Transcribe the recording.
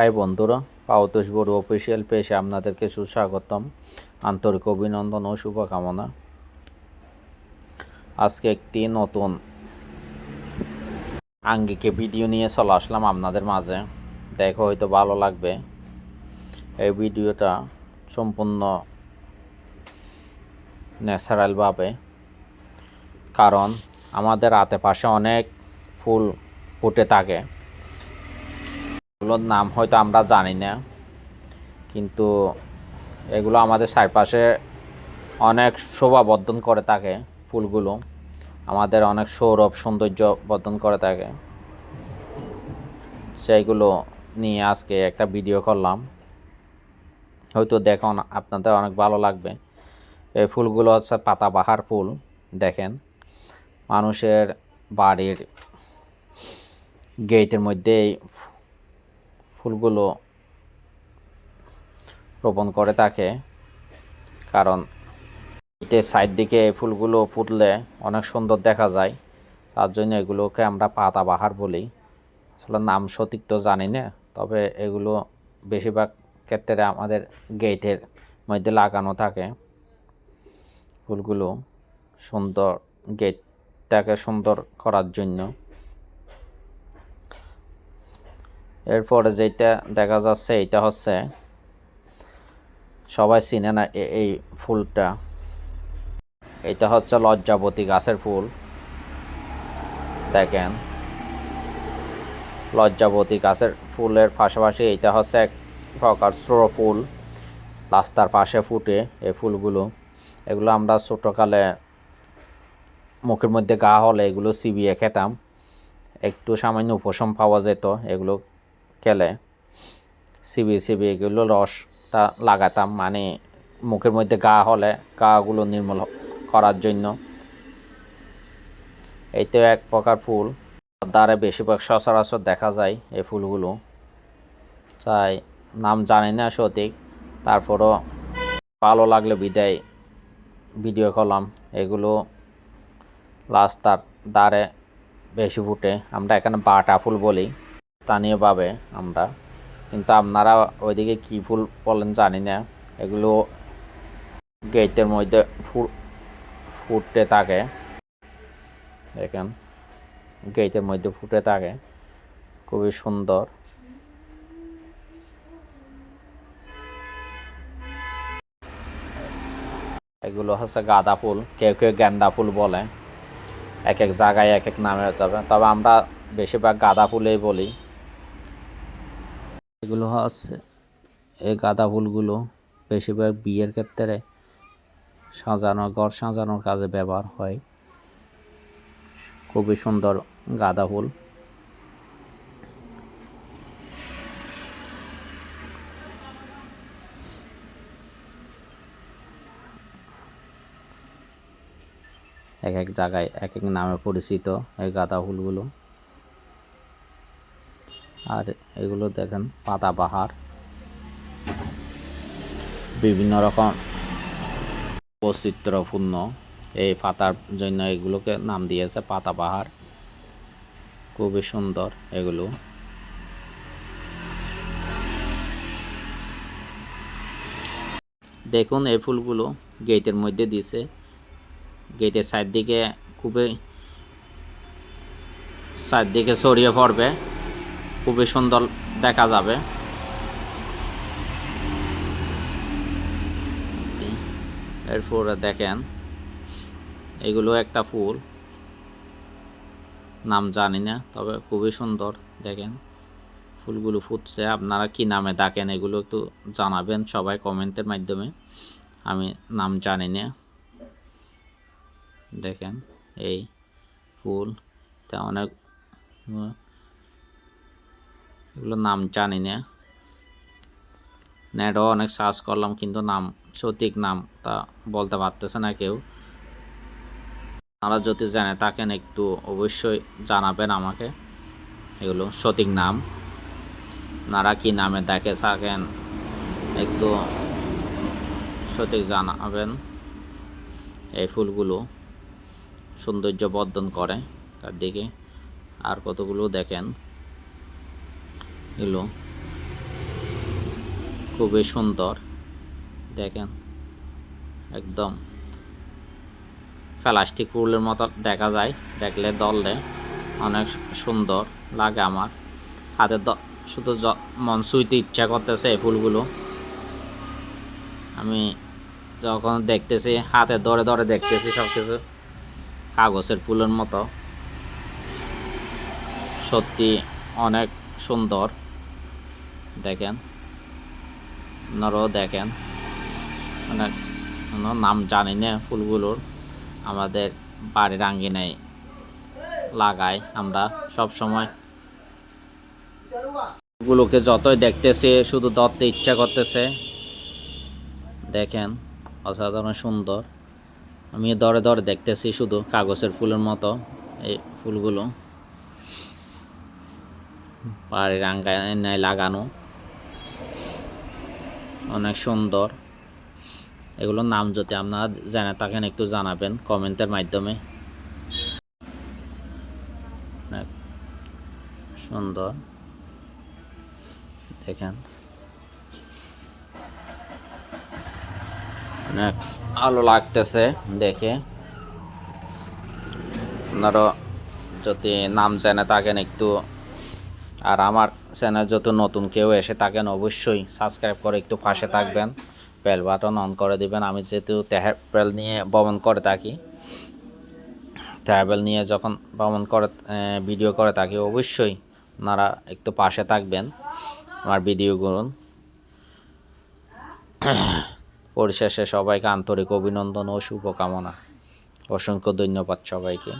High বন্ধুরা, পাওতোষ বড়ু official পেশে আপনাদেরকে সুস্বাগতম, আন্তরিক অভিনন্দন ও শুভকামনা। আজকে একটি নতুন আঙ্গিকে ভিডিও নিয়ে চলে আসলাম আপনাদের মাঝে। দেখো হয়তো ভালো লাগবে। এই ভিডিওটা সম্পূর্ণ ন্যাচারালভাবে কারণ আমাদের আশেপাশে অনেক ফুল ফুটে থাকে। এগুলোর নাম হয়তো আমরা জানি না, কিন্তু এগুলো আমাদের চারপাশে অনেক শোভাবর্ধন করে থাকে ফুলগুলো। আমাদের অনেক সৌরভ সৌন্দর্য বর্ধন করে থাকে। সেইগুলো নিয়ে আজকে একটা ভিডিও করলাম। হয়তো দেখুন, আপনাদের অনেক ভালো লাগবে। এই ফুলগুলো হচ্ছে পাতাবাহার ফুল, দেখেন। মানুষের বাড়ির গেটের মধ্যে ফুলগুলো রোপণ করে থাকে কারণ এতে সাইড দিকে এই ফুলগুলো ফুটলে অনেক সুন্দর দেখা যায়। তার জন্য এগুলোকে আমরা পাতাবাহার বলি। আসলে নাম সঠিক তো জানি না, তবে এগুলো বেশিরভাগ ক্ষেত্রে আমাদের গেটের মধ্যে লাগানো থাকে। ফুলগুলো সুন্দর গেটটাকে সুন্দর করার জন্য। এরপরে যেটা দেখা যাচ্ছে এটা হচ্ছে, সবাই চিনে না এই ফুলটা। এটা হচ্ছে লজ্জাবতী গাছের ফুল। দেখেন, লজ্জাবতী গাছের ফুলের পাশাপাশি এটা হচ্ছে এক প্রকার স্রো ফুল। রাস্তার পাশে ফুটে এই ফুলগুলো। এগুলো আমরা ছোটোকালে মুখের মধ্যে গা হলে এগুলো চিবিয়ে খেতাম। একটু সামান্য উপশম পাওয়া যেত এগুলো খেলে সিবি সিবি, এগুলো রসটা লাগাতাম মানে মুখের মধ্যে গা হলে, গাগুলো নির্মূল করার জন্য। এই তো এক প্রকার ফুল। দ্বারে বেশিরভাগ সচরাচর দেখা যায় এই ফুলগুলো। তাই নাম জানি না সঠিক। তারপরও ভালো লাগলে বিদায় ভিডিও করলাম। এগুলো রাস্তার দ্বারে বেশি ফুটে। আমরা এখানে বাটা ফুল বলি। স্থানীয়ভাবে আমরা। কিন্তু আপনারা ওইদিকে কী ফুল বলেন জানি না। এগুলো গেটের মধ্যে ফুটতে থাকে। দেখেন, গেটের মধ্যে ফুটে থাকে। খুবই সুন্দর। এগুলো হচ্ছে গাঁদা ফুল। কেউ কেউ গেন্দা ফুল বলে। এক এক জায়গায় এক এক নামে। তবে তবে আমরা বেশিরভাগ গাঁদা ফুলেই বলি। এগুলো হচ্ছে এই গাঁদা ফুলগুলো বেশিরভাগ বিয়ের ক্ষেত্রে সাজানো, ঘর সাজানোর কাজে ব্যবহার হয়। খুবই সুন্দর গাঁদা ফুল। এক এক জায়গায় এক এক নামে পরিচিত এই গাঁদা ফুলগুলো। আর এগুলো দেখেন পাতাবাহার বিভিন্ন রকম বৈচিত্র্যপূর্ণ এই পাতার জন্য এগুলোকে নাম দিয়েছে পাতাবাহার খুবই সুন্দর এগুলো। দেখুন, এই ফুলগুলো গেটের মধ্যে দিছে। গেটের সাইড দিকে খুবই সাইড দিকে ছড়িয়ে পড়বে। খুবই সুন্দর দেখা যাবে। এরপরে দেখেন, এগুলো একটা ফুল। নাম জানি না, তবে খুবই সুন্দর, দেখেন। ফুলগুলো ফুটছে, আপনারা কি নামে ডাকেন এগুলো একটু জানাবেন সবাই কমেন্টের মাধ্যমে। আমি নাম জানি না। দেখেন, এই ফুল, তা অনেক উম, এগুলো নাম জানি না। নেটও অনেক সার্চ করলাম কিন্তু নাম সঠিক নাম তা বলতে পারতেছে না কেউ। আপনারা যদি জানে থাকেন একটু অবশ্যই জানাবেন আমাকে এগুলো সঠিক নাম। আপনারা কি নামে দেখে থাকেন একটু সঠিক জানাবেন। এই ফুলগুলো সৌন্দর্য বর্ধন করে তার দিকে আর কতগুলো দেখেন। এগুলো খুবই সুন্দর। দেখেন, একদম প্লাস্টিক ফুলের মতো দেখা যায়। দেখলে দললে অনেক সুন্দর লাগে আমার। হাতে শুধু মন ছুঁইতে ইচ্ছা করতেছে এই ফুলগুলো। আমি যখন দেখতেছি, হাতে ধরে ধরে দেখতেছি সব কিছু কাগজের ফুলের মতো। সত্যি অনেক সুন্দর। দেখেন। আপনারাও দেখেন। অনেক কোনো নাম জানি না ফুলগুলোর। আমাদের বাড়ির আঙ্গিনায় লাগাই আমরা সব সময় গুলোকে যতই দেখতেছি, শুধু ধরতে ইচ্ছা করতেছে। দেখেন, অসাধারণ সুন্দর। আমি দরে দরে দেখতেছি শুধু কাগজের ফুলের মতো এই ফুলগুলো। বাড়ির আঙ্গায় লাগানো। অনেক সুন্দর। এগুলোর নাম যদি আপনারা জেনে থাকেন, একটু জানাবেন কমেন্টের মাধ্যমে। সুন্দর। দেখেন। অনেক ভালো লাগতেছে দেখে। আপনারও যদি নাম জেনে থাকেন, একটু আর আমার চ্যানেল যত নতুন কেউ এসে থাকেন, অবশ্যই সাবস্ক্রাইব করে একটু পাশে থাকবেন। বেল বাটন অন করে দিবেন। আমি যেহেতু ট্যাবেল নিয়ে ভ্রমণ করে থাকি ট্রাভেল নিয়ে যখন ভ্রমণ করে ভিডিও করে থাকি, অবশ্যই আপনারা একটু পাশে থাকবেন আমার ভিডিওগুলো পরিশেষে সবাইকে আন্তরিক অভিনন্দন ও শুভকামনা। অসংখ্য ধন্যবাদ সবাইকে।